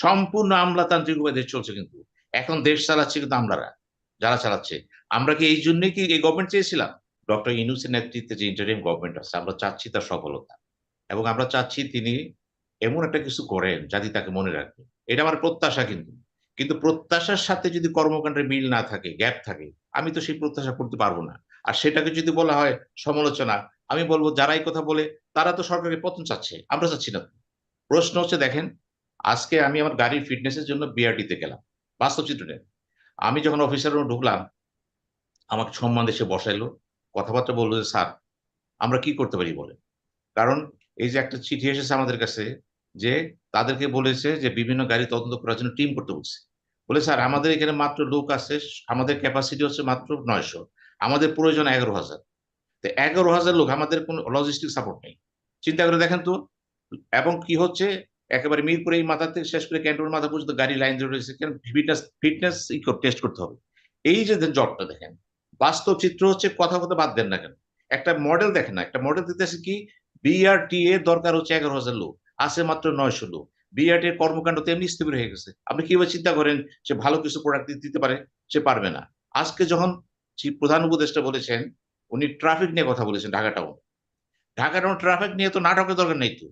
সম্পূর্ণ আমলাতান্ত্রিক উপায় দেশ চলছে কিন্তু। এখন দেশ চালাচ্ছে কিন্তু আমলারা, যারা চালাচ্ছে। আমরা কি এই জন্যই কি এই গভর্নমেন্ট চেয়েছিলাম? ডক্টর ইনুসের নেতৃত্বে যে ইন্টারিম গভর্নমেন্ট আছে, আমরা চাচ্ছি তার সফলতা। এবং আমরা চাচ্ছি তিনি এমন একটা কিছু করেন যাতে তাকে মনে রাখবে এটা আমার প্রত্যাশা কিন্তু। কিন্তু প্রত্যাশার সাথে যদি কর্মকাণ্ডের মিল না থাকে গ্যাপ থাকে, আমি তো সেই প্রত্যাশা করতে পারব না। আর সেটাকে যদি বলা হয় সমালোচনা, আমি বলব যারাই কথা বলে, তারা তো সরকারের পতন চাচ্ছে, আমরা চাচ্ছি না। প্রশ্ন হচ্ছে, দেখেন আজকে আমি আমার গাড়ির ফিটনেসের জন্য বিআরটিতে গেলাম, বাস্তব চিত্র আমি যখন অফিসার রুমে ঢুকলাম, আমাকে সম্মান দেশে বসাইলো, কথাবার্তা বলল যে, স্যার, আমরা কি করতে পারি বলে কারণ এই যে একটা চিঠি এসেছে আমাদের কাছে যে, তাদেরকে বলেছে যে, বিভিন্ন গাড়ি তদন্ত করার জন্য টিম করতে বলছে। বলে, স্যার, আমাদের এখানে মাত্র লোক আছে, আমাদের ক্যাপাসিটি হচ্ছে মাত্র নয়শো, আমাদের প্রয়োজন এগারো হাজার। তো এগারো হাজার লোক, আমাদের কোনো লজিস্টিক সাপোর্ট নেই। চিন্তা করে দেখেন তো, এবং কি হচ্ছে? একেবারে মিরপুর এই মাথা থেকে শেষ করে ক্যান্টনের মাথা পর্যন্ত গাড়ি লাইন ধরে রয়েছে ফিটনেস ফিটনেস টেস্ট করতে হবে। এই যে জবটা দেখেন, বাস্তব চিত্র হচ্ছে কথা কথা বাদ দেন না কেন। একটা মডেল দেখেন না, একটা মডেল দিতেছে কি বিআরটি এর দরকার হচ্ছে এগারো হাজার লোক, আছে মাত্র নয়শো লোক। বিআরটি এর কর্মকাণ্ড তেমনি স্থবির হয়ে গেছে। আপনি কীভাবে চিন্তা করেন সে ভালো কিছু প্রোডাক্ট দিতে পারে, সে পারবে না। আজকে যখন প্রধান উপদেষ্টা বলেছেন, উনি ট্রাফিক নিয়ে কথা বলেছেন Dhaka town Dhaka town traffic নিয়ে তো নাটকের দরকার নেই তো।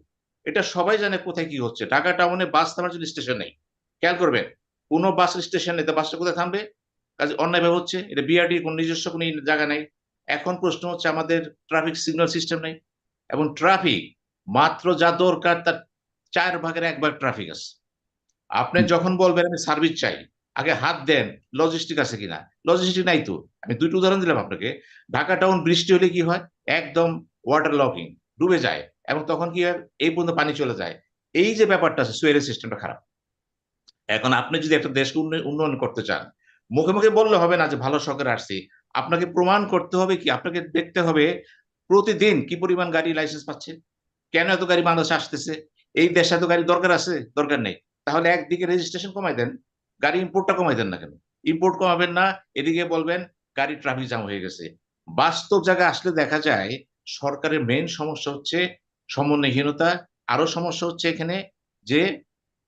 এটা সবাই জানে কোথায় কি হচ্ছে। ঢাকা টাউনে বাস থামার জন্য স্টেশন নেই। খেয়াল করবেন কোনো বাস স্টেশন নেই বাসটা কোথায় থামবে? কাজে অন্যায়ভাবে হচ্ছে। এটা বিআরটি কোন নিজস্ব কোনো জায়গা নেই। এখন প্রশ্ন হচ্ছে আমাদের ট্রাফিক সিগন্যাল সিস্টেম নেই। এবং ট্রাফিক মাত্র যা দরকার তার চার ভাগের এক ভাগ ট্রাফিক আছে। আপনি যখন বলবেন আমি সার্ভিস চাই আগে হাত দেন লজিস্টিক আছে কিনা? লজিস্টিক নাই তো। আমি দুইটা উদাহরণ দিলাম আপনাকে। ঢাকা টাউন বৃষ্টি হলে কি হয়? একদম ওয়াটার লকিং ডুবে যায় এবং তখন কি হয়? এই পর্যন্ত পানি চলে যায়। এই যে ব্যাপারটা আছে সুয়েরের সিস্টেমটা খারাপ। এখন আপনি যদি একটা দেশকে উন্নয়ন করতে চান, মুখে মুখে বললে হবে না যে, ভালো সরকার আসছি। আপনাকে প্রমাণ করতে হবে কি? আপনাকে দেখতে হবে প্রতিদিন কি পরিমাণ গাড়ি লাইসেন্স পাচ্ছে কেন এত গাড়ি মানুষ আসতেছে? এই দেশে এত গাড়ি দরকার আছে? দরকার নেই। তাহলে একদিকে রেজিস্ট্রেশন কমাই দেন, গাড়ি ইম্পোর্টটা কমাই দেন না কেন? ইম্পোর্ট কমাবেন না, এদিকে বলবেন গাড়ি ট্রাফিক জ্যাম হয়ে গেছে। বাস্তব জায়গায় আসলে দেখা যায় সরকারের মেন সমস্যা হচ্ছে সমন্বয়হীনতা। আরও সমস্যা হচ্ছে এখানে যে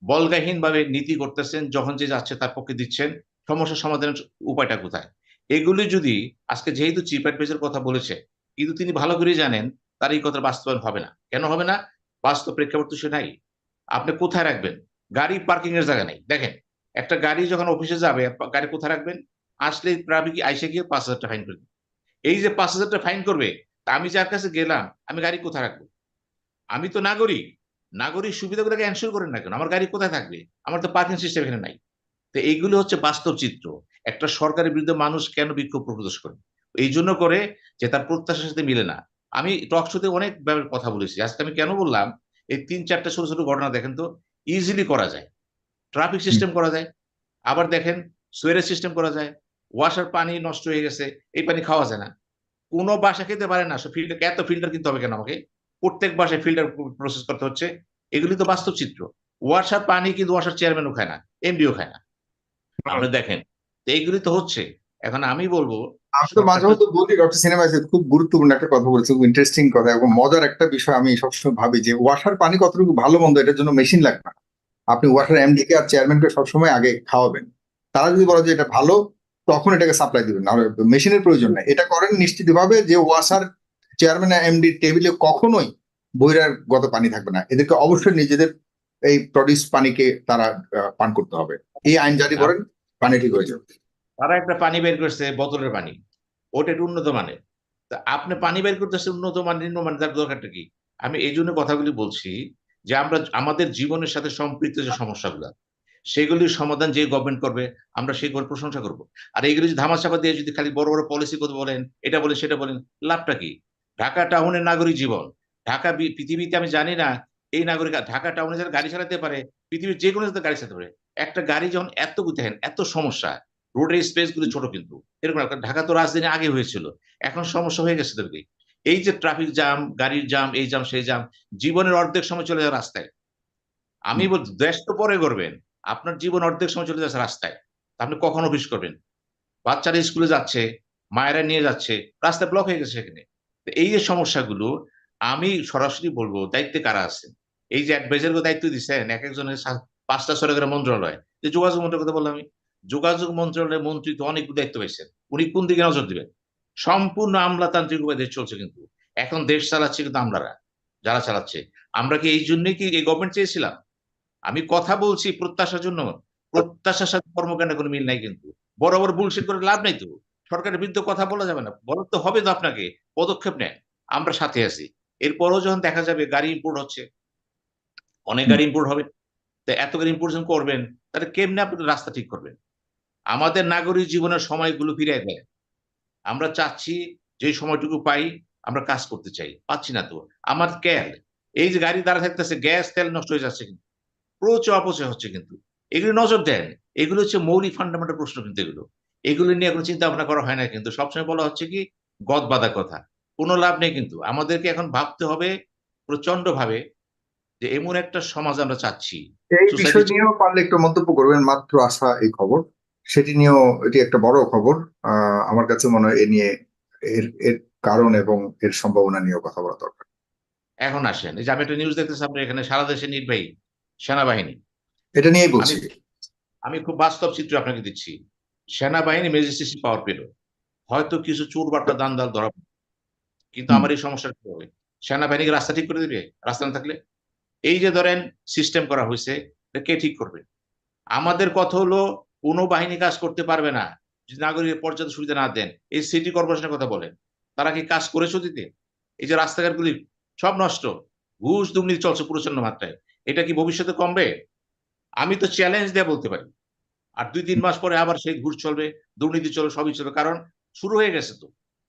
বলগাহীন ভাবে নীতি করতেছেন, যখন যে যাচ্ছে তার পক্ষে দিচ্ছেন, সমস্যা সমাধানের উপায়টা কোথায়? এগুলি যদি আজকে যেহেতু চিপ অ্যাডভাইজার কথা বলেছে, কিন্তু তিনি ভালো করে জানেন তার এই কথা বাস্তবায়ন হবে না। কেন হবে না? বাস্তব প্রেক্ষাপট তো সে নাই আপনি কোথায় রাখবেন? গাড়ি পার্কিং এর জায়গা নেই। দেখেন, একটা গাড়ি যখন অফিসে যাবে, গাড়ি কোথায় রাখবেন? আসলে ট্রাফিক আইসে গিয়ে পাঁচ হাজার টাকা ফাইন করবে এই যে পাঁচ হাজার টাকা ফাইন করবে তা আমি যার কাছে গেলাম আমি গাড়ি কোথায় রাখব? আমি তো নাগরিক। নাগরিক সুবিধাগুলোকে এনশোর করেন না কেন? আমার গাড়ি কোথায় থাকবে? আমার তো পার্কিং সিস্টেম এখানে নাই। তো এইগুলো হচ্ছে বাস্তব চিত্র। একটা সরকারের বিরুদ্ধে মানুষ কেন বিক্ষোভ প্রদর্শ করে? এই জন্য করে যে তার প্রত্যাশার সাথে মিলে না। আমি টক শোতে অনেক কথা বলেছি। আজকে আমি কেন বললাম এই তিন চারটা ছোট ছোট ঘটনা দেখেন তো ইজিলি করা যায়। ট্রাফিক সিস্টেম করা যায়। আবার দেখেন সুয়েরের সিস্টেম করা যায়। ওয়াশার পানি নষ্ট হয়ে গেছে এই পানি খাওয়া যায় না। কোনো বাসা খেতে পারে না। ফিল্টার এত ফিল্টার কিনতে হবে কেন আমাকে? প্রত্যেক বাসায় ফিল্টার প্রসেস করতে হচ্ছে। এগুলি তো বাস্তব চিত্র। ওয়াশার পানি কিন্তু ওয়াশার চেয়ারম্যানও খায় না এমডিও খায় না। আপনি দেখেন এইগুলি তো হচ্ছে। এখন আমি বলব আমি তো মাঝে মধ্যে বলি ডক্টর সিনেমা খুব গুরুত্বপূর্ণ একটা কথা বলেছে খুব ইন্টারেস্টিং কথা এবং মজার একটা বিষয় আমি সবসময় ভাবি যে ওয়াশার পানি কতটুকু ভালো মন্দ এটার জন্য মেশিন লাগবে না। আপনি ওয়াশার এমডি কে আর চেয়ারম্যানকে সবসময় আগে খাওয়াবেন। তারা যদি বলে যে এটা ভালো তখন এটাকে সাপ্লাই দিবেন। না মেশিনের প্রয়োজন নাই। এটা করেন নিশ্চিতভাবে যে ওয়াসার চেয়ারম্যান এমডি টেবিলে কখনোই বহিরাগত পানি থাকবে না। এদেরকে অবশ্যই নিজেদের এই প্রডিউস পানিকে তারা পান করতে হবে। এই আইন জারি করেন পানি ঠিক হয়ে যাবে। তারা একটা পানি বের করছে বোতলের পানি। ওটা একটু উন্নত মানের। তা আপনি পানি বের করতেছে উন্নত মান নিম্ন মান তার দরকারটা কি? আমি এই জন্য কথাগুলি বলছি যে আমরা আমাদের জীবনের সাথে সম্পৃক্ত যে সমস্যাগুলো সেগুলির সমাধান যে গভর্নমেন্ট করবে আমরা সেই প্রশংসা করব। আর এইগুলি যদি ধামাচাপা দিয়ে যদি খালি বড় বড় পলিসি কথা বলেন এটা বলেন সেটা বলেন লাভটা কি? ঢাকা টাউনের নাগরিক জীবন। ঢাকা পৃথিবীতে আমি জানি না এই নাগরিক ঢাকা টাউনে যারা গাড়ি চালাতে পারে পৃথিবীর যে কোনো জায়গায় গাড়ি চালাতে পারে একটা গাড়ি যখন এত দেখেন এত সমস্যা রোডের স্পেসগুলো ছোট কিন্তু। এরকম ঢাকা তো রাজধানী আগে হয়েছিল এখন সমস্যা হয়ে গেছে তোদেরকে। এই যে ট্রাফিক জ্যাম গাড়ির জ্যাম এই জাম সেই জ্যাম জীবনের অর্ধেক সময় চলে যায় রাস্তায়। আমি বল দেশ তো পরে করবেন। আপনার জীবন অর্ধেক সময় চলে যাচ্ছে রাস্তায় আপনি কখন অফিস করবেন? বাচ্চারা স্কুলে যাচ্ছে, মায়েরা নিয়ে যাচ্ছে, রাস্তা ব্লক হয়ে গেছে সেখানে। এই যে সমস্যাগুলো, আমি সরাসরি বলব, দায়িত্বে কারা আছেন? এই যে অ্যাডভাইজারকে দায়িত্ব দিচ্ছেন এক একজনের পাঁচটা সরকারের মন্ত্রণালয়। যে যোগাযোগ মন্ত্রণালয়ের কথা বললাম আমি। যোগাযোগ মন্ত্রণালয়ের মন্ত্রী তো অনেক দায়িত্ব পেয়েছেন উনি কোন দিকে নজর দিবেন? সম্পূর্ণ আমলাতান্ত্রিক উপায় দেশ চলছে কিন্তু। এখন দেশ চালাচ্ছে কিন্তু আমলারা, যারা চালাচ্ছে। আমরা কি এই জন্যই কি এই গভর্নমেন্ট চেয়েছিলাম? আমি কথা বলছি প্রত্যাশার জন্য, প্রত্যাশার সাথে কর্মকাণ্ডের কোনো মিল নাই কিন্তু। বড় বড় বুলশিট করে লাভ নাই তো। সরকারের বিরুদ্ধে কথা বলা যাবে না। বলা তো হবে তো আপনাকে। পদক্ষেপ নেন। আমরা সাথে আছি। এরপরও যখন দেখা যাবে গাড়ি ইম্পোর্ট হচ্ছে, অনেক গাড়ি ইম্পোর্ট হবে, তো এত গাড়ি ইম্পোর্ট যখন করবেন, তাহলে কেমনে আপনি রাস্তা ঠিক করবেন? আমাদের নাগরিক জীবনের সময়গুলো ফিরিয়ে দেয় আমরা চাচ্ছি যে সময়টুকু পাই, আমরা কাজ করতে চাই। পাচ্ছি না তো। আমার ক্যাল এই যে গাড়ি দাঁড়া থাকতেছে, গ্যাস, তেল নষ্ট হয়ে যাচ্ছে কিন্তু। প্রচুর অপচয় হচ্ছে কিন্তু। এগুলো নজর দেন। এগুলো হচ্ছে মৌলিক ফান্ডামেন্টাল প্রশ্ন কিন্তু এগুলো। এগুলো নিয়ে কোনো চিন্তা ভাবনা করা হয় না কিন্তু। সবসময় বলা হচ্ছে কি গদ বাঁধা কথা। কোনো লাভ নেই কিন্তু। আমাদেরকে এখন ভাবতে হবে প্রচণ্ড ভাবে যে এমন একটা সমাজ আমরা চাচ্ছি। এই বিষয় নিয়েও পারলে একটু মন্তব্য করবেন। মাত্র আসা এই খবর। সেটি নিয়েও এটি একটা বড় খবর। আহ, আমার কাছে মনে হয় এ নিয়ে এর এর কারণ এবং এর সম্ভাবনা নিয়েও কথা বলা দরকার। এখন আসেন। এই যে আমি একটা নিউজ দেখতেছি আপনার এখানে সারা দেশে নির্বাহী। সেনাবাহিনী। এটা নিয়েই বলছি। আমি খুব বাস্তব চিত্র আপনাকে দিচ্ছি। সেনাবাহিনী ম্যাজিস্ট্রেসি পাওয়ার পেল হয়তো কিছু চোর বাট্টা দান দাল ধরা কিন্তু আমার এই সমস্যা কি হবে? সেনাবাহিনীকে রাস্তা ঠিক করে দিবে? রাস্তা না থাকলে? এই যে ধরেন সিস্টেম করা হয়েছে এটা কে ঠিক করবে? আমাদের কথা হলো কোনো বাহিনী কাজ করতে পারবে না। যদি নাগরিকের পর্যাপ্ত সুবিধা না দেন এই সিটি কর্পোরেশনের কথা বলেন তারা কি কাজ করেছ দিতে? এই যে রাস্তাঘাটগুলি সব নষ্ট। ঘুষ দুর্নীতি চলছে প্রচণ্ড মাত্রায়। এটা কি ভবিষ্যতে কমবে? আমি তো চ্যালেঞ্জ দিয়ে বলতে পারি। আর দুই তিন মাস পরে আবার সেই ঘুষ চলবে, দুর্নীতি চলবে, সবই চলবে। কারণ শুরু হয়ে গেছে তো।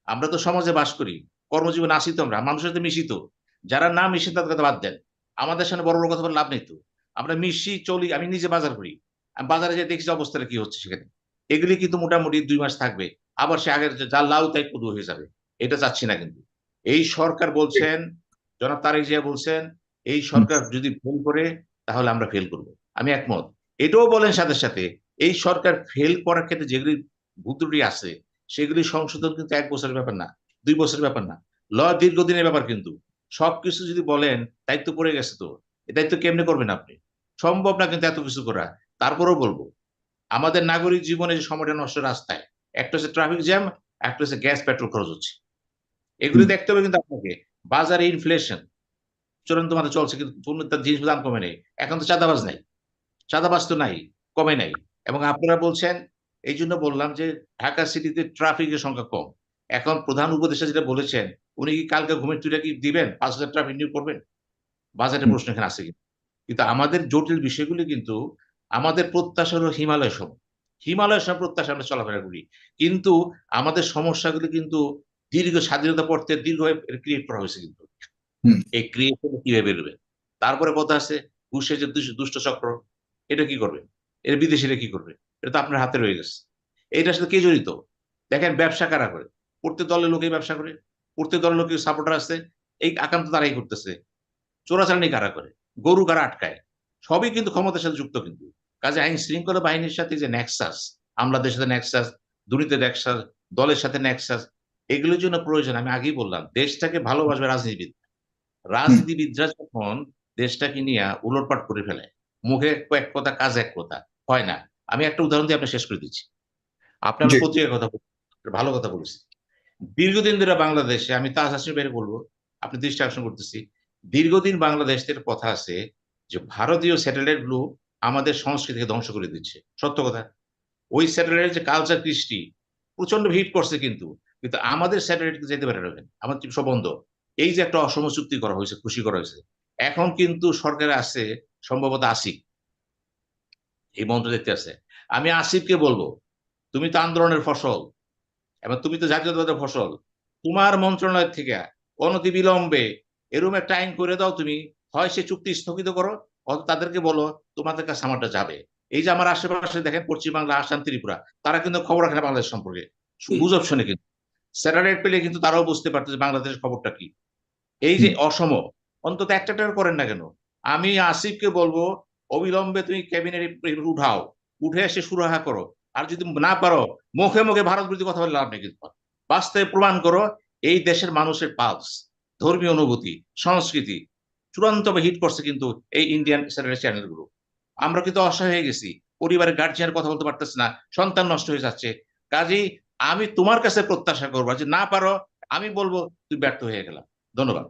আমরা তো সমাজে বাস করি, কর্মজীবন আসি তো আমরা, মানুষের সাথে মিশি তো। যারা না মিশি তাদের কথা বাদ দেন। আমাদের সামনে বড় বড় কথা বলে লাভ নেই তো। আমরা মিশি, চলি, আমি নিজে বাজার করি। আমি বাজারে যে দেখছি অবস্থাটা কি হচ্ছে সেখানে। এগুলি কিন্তু মোটামুটি দুই মাস থাকবে। আবার সে আগের যে লাউ, তাই কদু হয়ে যাবে। এটা চাচ্ছি না কিন্তু। এই সরকার বলছেন, জনাব তারেক জিয়া বলছেন এই সরকার যদি ভুল করে তাহলে আমরা ফেল করব। আমি একমত। এটাও বলেন সাথে সাথে এই সরকার ফেল করার ক্ষেত্রে যেগুলি ভুতুটি আছে সেগুলি সংশোধন কিন্তু এক বছরের ব্যাপার না দুই বছরের ব্যাপার না। ল দীর্ঘদিনের ব্যাপার কিন্তু। সবকিছু যদি বলেন দায়িত্ব পড়ে গেছে তো। এই দায়িত্ব কেমনে করবেন আপনি? সম্ভব না কিন্তু এত কিছু করা। তারপরেও বলব আমাদের নাগরিক জীবনে যে সময়টা নষ্ট রাস্তায় একটা হচ্ছে ট্রাফিক জ্যাম একটা হচ্ছে গ্যাস পেট্রোল খরচ হচ্ছে। এগুলি দেখতে হবে কিন্তু আপনাকে। বাজারে ইনফ্লেশন চূড়ান্ত মাত্রা চলছে কিন্তু পণ্য তার জিনিস দাম কমে নেই। এখন তো চাঁদাবাজ নাই। চাঁদাবাজ তো নাই কমে নাই। এবং আপনারা বলছেন এই জন্য বললাম যে ঢাকা সিটিতে ট্রাফিকের সংখ্যা কম। এখন প্রধান উপদেষ্টা যেটা বলেছেন উনি কি কালকে ঘুমের তুইটা কি দিবেন? পাঁচ হাজার ট্রাফিক নিয়োগ করবেন? বাজেটের প্রশ্ন এখানে আছে কিন্তু কিন্তু আমাদের জটিল বিষয়গুলি কিন্তু আমাদের প্রত্যাশা হলো হিমালয় সম। হিমালয় সম প্রত্যাশা আমরা চলাফেরা করি। কিন্তু আমাদের সমস্যাগুলি কিন্তু দীর্ঘ স্বাধীনতা পড়তে দীর্ঘ ক্রিয়েট করা হয়েছে কিন্তু। এই ক্রিয়েশন কীভাবে বেরোবে? তারপরে কথা আছে, ঘুষের যে দুষ্ট- চক্র, এটা কি করবে? এর বিদেশিরা কি করবে? এটা তো আপনার হাতে রয়ে গেছে। এইটার সাথে কে জড়িত? দেখেন ব্যবসা কারা করে? প্রত্যেক দলের লোকেই ব্যবসা করে প্রত্যেক দলের লোকের সাপোর্টার আছে, এই আকান্ত তারাই করতেছে। চোরাচালানি কারা করে? গরু কারা আটকায়? সবই কিন্তু ক্ষমতার সাথে যুক্ত কিন্তু। কাজে আইন শৃঙ্খলা বাহিনীর সাথে যে নেক্সাস আমলাদের সাথে নেক্সাস দুর্নীতির নেক্সাস দলের সাথে নেক্সাস এগুলোর জন্য প্রয়োজন, আমি আগেই বললাম, দেশটাকে ভালোবাসবে রাজনীতিবিদ। রাজনীতিবিদরা যখন দেশটাকে নিয়ে উলটপাট করে ফেলে মুখে এক কথা কাজ এক কথা হয় না। আমি একটা উদাহরণ দিয়ে আপনি শেষ করে দিচ্ছি। আপনার পত্রিকার কথা ভালো কথা বলেছি দীর্ঘদিন ধরে বাংলাদেশে আমি তাজ হাসির বাইরে বলব আপনি দৃষ্টি আকর্ষণ করতেছি দীর্ঘদিন বাংলাদেশের কথা আছে যে ভারতীয় স্যাটেলাইটগুলো আমাদের সংস্কৃতিকে ধ্বংস করে দিচ্ছে। সত্য কথা। ওই স্যাটেলাইটের যে কালচার কৃষ্টি প্রচণ্ড হিট করছে কিন্তু কিন্তু আমাদের স্যাটেলাইট যেতে পারে রাখেন আমাদের সব বন্ধ এই যে একটা অসম চুক্তি করা হয়েছে খুশি করা হয়েছে এখন কিন্তু সরকারে আছে সম্ভবত আসিক এই মন্ত্র দেখতে আছে। আমি আসিফকে বলব তুমি তো আন্দোলনের ফসল এবং তুমি তো জাতীয়তাবাদের ফসল তোমার মন্ত্রণালয় থেকে অনতি বিলম্বে এরকম একটা আইন করে দাও তুমি হয় সে চুক্তি স্থগিত করো অথবা তাদেরকে বলো তোমাদের কাছে আমারটা যাবে। এই যে আমার আশেপাশে দেখেন পশ্চিমবাংলা আসাম ত্রিপুরা তারা কিন্তু খবর রাখে না বাংলাদেশ সম্পর্কে। গুজব শুনে কিন্তু। স্যাটেলাইট পেলে কিন্তু তারাও বুঝতে পারতো যে বাংলাদেশের খবরটা কি। এই যে অসম অন্তত একটা টাকা করেন না কেন? আমি আসিফকে বলব অবিলম্বে তুমি ক্যাবিনেট উঠাও উঠে এসে সুরাহা করো। আর যদি না পারো মুখে মুখে ভারত বিরোধী কথা বলে লাভ নেই কিন্তু। বাস্তবে প্রমাণ করো এই দেশের মানুষের পালস ধর্মীয় অনুভূতি সংস্কৃতি চূড়ান্তভাবে হিট করছে কিন্তু এই ইন্ডিয়ান স্যাটেলাইট চ্যানেলগুলো আমরা কিন্তু অসহায় হয়ে গেছি পরিবারের গার্জিয়ান কথা বলতে পারতেছে না সন্তান নষ্ট হয়ে যাচ্ছে। কাজেই আমি তোমার কাছে প্রত্যাশা করব যে না পারো আমি বলব তুই ব্যর্থ হয়ে গেলাম। ধন্যবাদ